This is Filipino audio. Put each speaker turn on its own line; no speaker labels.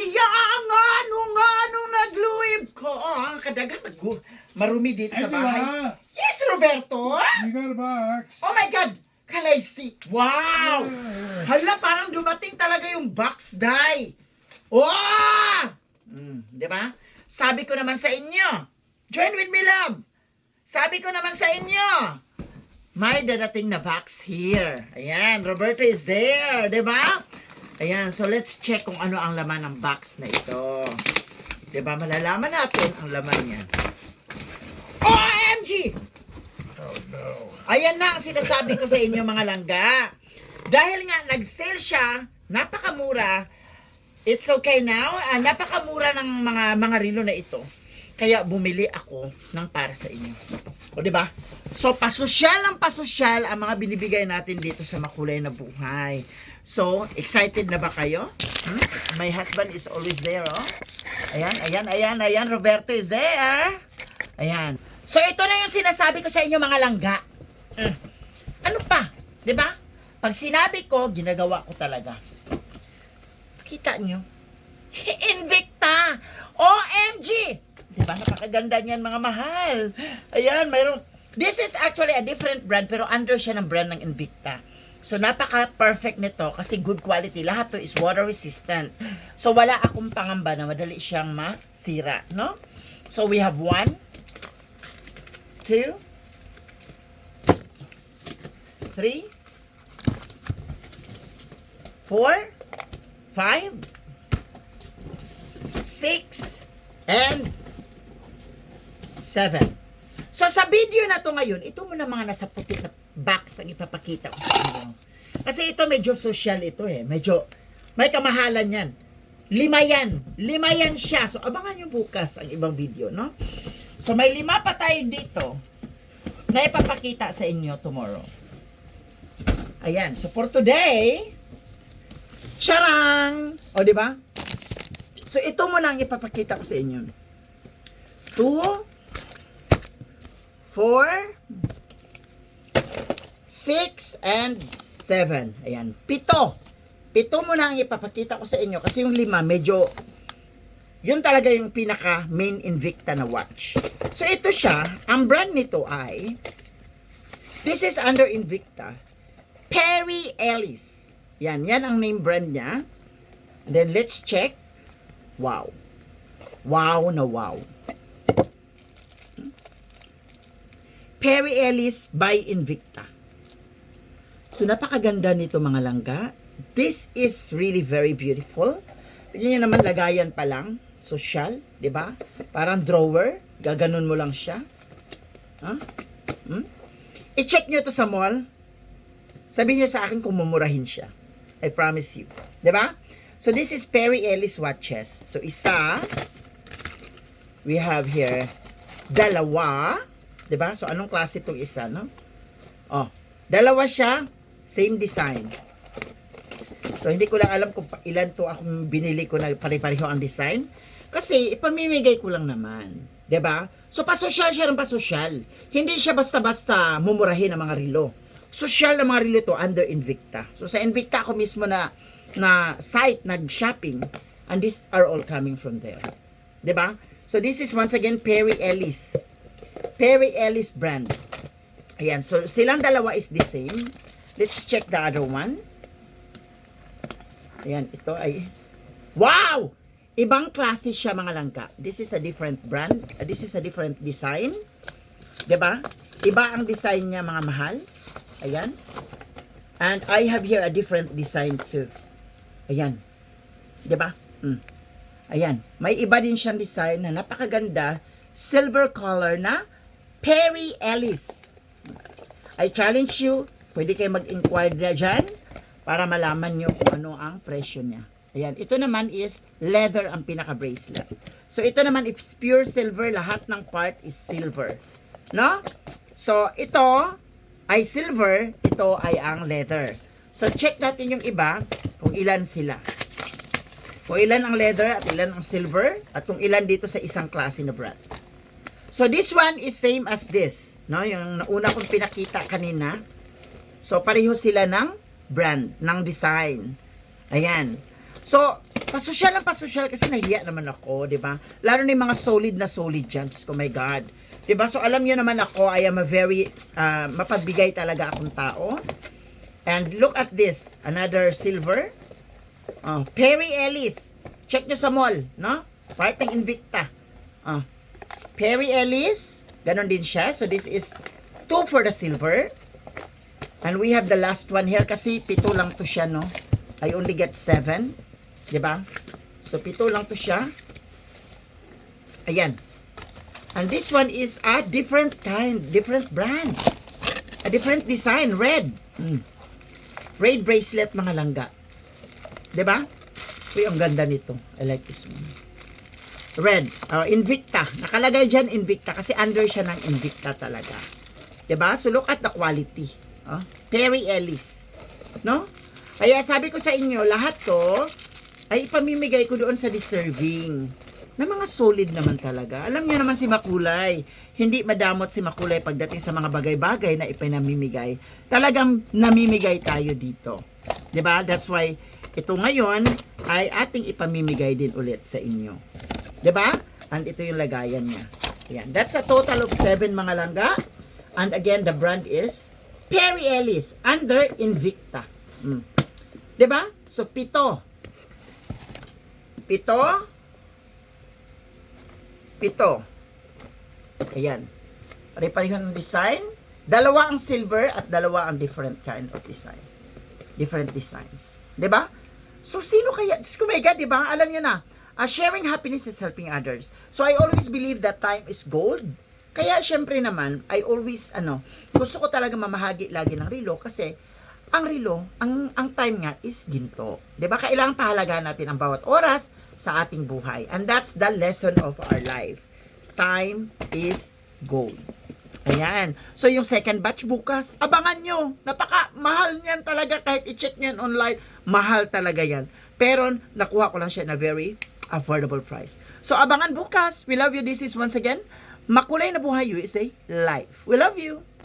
siya nga nung nagluib ko. Ah, kadagan mag marumi dito sa bahay.
ba?
Yes, Roberto.
You got a box.
Oh my God! Kalaysi! Wow! Hala, parang dumating talaga yung box die. Oh! Mm, di ba? Sabi ko naman sa inyo, join with me, love. Sabi ko naman sa inyo, may dadating na box here. Ayan, Roberto is there, di ba? Ayan, so let's check kung ano ang laman ng box na ito. Di ba? Malalaman natin ang laman niya. OMG!
Oh no.
Ayan na ang sinasabi ko sa inyo mga langga. Dahil nga nag-sale siya, napakamura. It's okay now. Ah, napakamura ng mga mga rilo na ito. Kaya bumili ako ng para sa inyo. O di ba? So pasosyal ang pasosyal ang mga binibigay natin dito sa makulay na buhay. So, excited na ba kayo? Hmm? My husband is always there, oh. Ayan, ayan, ayan, ayan. Roberto is there. Ayan. So, ito na yung sinasabi ko sa inyo mga langga. Mm. Ano pa? ba? Pag sinabi ko, ginagawa ko talaga. Kita nyo? Invicta! OMG! 'Di ba? Napakaganda niyan mga mahal. Ayan, mayroon. This is actually a different brand pero under siya ng brand ng Invicta. So, napaka-perfect nito kasi good quality. Lahat to is water resistant. So, wala akong pangamba na madali siyang masira, no? So, we have one, two, three, four, five, six, and seven. So sa video na to ngayon, ito muna mga nasa puti na box ang ipapakita ko sa inyo. Kasi ito medyo social ito eh. Medyo may kamahalan yan. Lima yan. Lima yan siya. So abangan nyo bukas ang ibang video, no? So may lima pa tayo dito na ipapakita sa inyo tomorrow. Ayan. So for today, charang! O, di ba? So ito muna ang ipapakita ko sa inyo. Two, four, six, and seven. Ayan. Pito. Pito muna ang ipapakita ko sa inyo kasi yung lima medyo yun talaga yung pinaka main Invicta na watch. So ito siya, ang brand nito ay this is under Invicta. Perry Ellis. Yan, yan ang name brand niya. And then let's check. Wow. Wow na wow. Perry Ellis by Invicta. So napakaganda nito mga langga. This is really very beautiful. Tingnan niyo naman lagayan pa lang, social, 'di ba? Parang drawer, gaganon mo lang siya. Ha? Hmm? I-check niyo to sa mall. Sabihin niyo sa akin kung mumurahin siya. I promise you. 'Di ba? So this is Perry Ellis watches. So isa we have here dalawa, 'di ba? So anong klase itong isa, no? Oh, dalawa siya, same design. So hindi ko lang alam kung ilan to akong binili ko na pare-pareho ang design. Kasi ipamimigay ko lang naman. 'Di ba? So pasosyal siya ng pasosyal. Hindi siya basta-basta mumurahin ang mga relo. Social na mga relo to under Invicta. So sa Invicta ako mismo na na site nag-shopping and these are all coming from there. 'Di ba? So this is once again Perry Ellis. Perry Ellis brand. Ayan, so silang dalawa is the same. Let's check the other one. Ayan, ito ay Wow! Ibang klase siya mga langka. This is a different brand. This is a different design. ba? Iba ang design niya mga mahal. Ayan. And I have here a different design too. Ayan. ba? Mm. Ayan. May iba din siyang design na napakaganda. Silver color na Perry Ellis. I challenge you, pwede kayo mag-inquire na dyan para malaman nyo kung ano ang presyo niya. Ayan, ito naman is leather ang pinaka-bracelet. So, ito naman is pure silver. Lahat ng part is silver. No? So, ito ay silver. Ito ay ang leather. So, check natin yung iba kung ilan sila. Kung ilan ang leather at ilan ang silver at kung ilan dito sa isang klase na brand. So this one is same as this, no? Yung nauna kong pinakita kanina. So pareho sila ng brand, ng design. Ayan. So pasosyal lang pasosyal kasi nahiya naman ako, di ba? Lalo na mga solid na solid dyan. Diyos ko, my God. Di ba? So, alam niyo naman ako, I am a very, uh, mapagbigay talaga akong tao. And look at this. Another silver. Oh, Perry Ellis. Check nyo sa mall, no? Part ng Invicta. Oh. Perry Ellis. Ganon din siya. So, this is two for the silver. And we have the last one here kasi pito lang to siya, no? I only get seven. 'Di ba? So, pito lang to siya. Ayan. And this one is a different kind, different brand. A different design, red. Mm. Red bracelet, mga langga. ba? Uy, ang ganda nito. I like this one. Red, uh, Invicta. Nakalagay dyan Invicta kasi under siya ng Invicta talaga. ba? So look at the quality. Oh, Perry Ellis. No? Kaya sabi ko sa inyo, lahat to ay ipamimigay ko doon sa deserving na mga solid naman talaga. Alam niyo naman si Makulay, hindi madamot si Makulay pagdating sa mga bagay-bagay na ipinamimigay. Talagang namimigay tayo dito. 'Di ba? That's why ito ngayon ay ating ipamimigay din ulit sa inyo. 'Di ba? And ito yung lagayan niya. Ayan. That's a total of 7 mga langga. And again, the brand is Perry Ellis under Invicta. Mm. 'Di ba? So pito. Pito. Pito. Ayan. Pare-pareho ng design. Dalawa ang silver at dalawa ang different kind of design. Different designs. 'Di ba? So sino kaya? Diyos ko my God, 'di ba? Alam niyo na, uh, sharing happiness is helping others. So I always believe that time is gold. Kaya syempre naman, I always ano, gusto ko talaga mamahagi lagi ng relo kasi ang relo, ang ang time nga is ginto. 'Di ba? Kailangan pahalagaan natin ang bawat oras sa ating buhay. And that's the lesson of our life. Time is gold. Ayan. So, yung second batch bukas, abangan nyo. Napaka mahal niyan talaga kahit i-check niyan online. Mahal talaga yan. Pero, nakuha ko lang siya na very affordable price. So, abangan bukas. We love you. This is once again, Makulay na Buhay USA Live. We love you.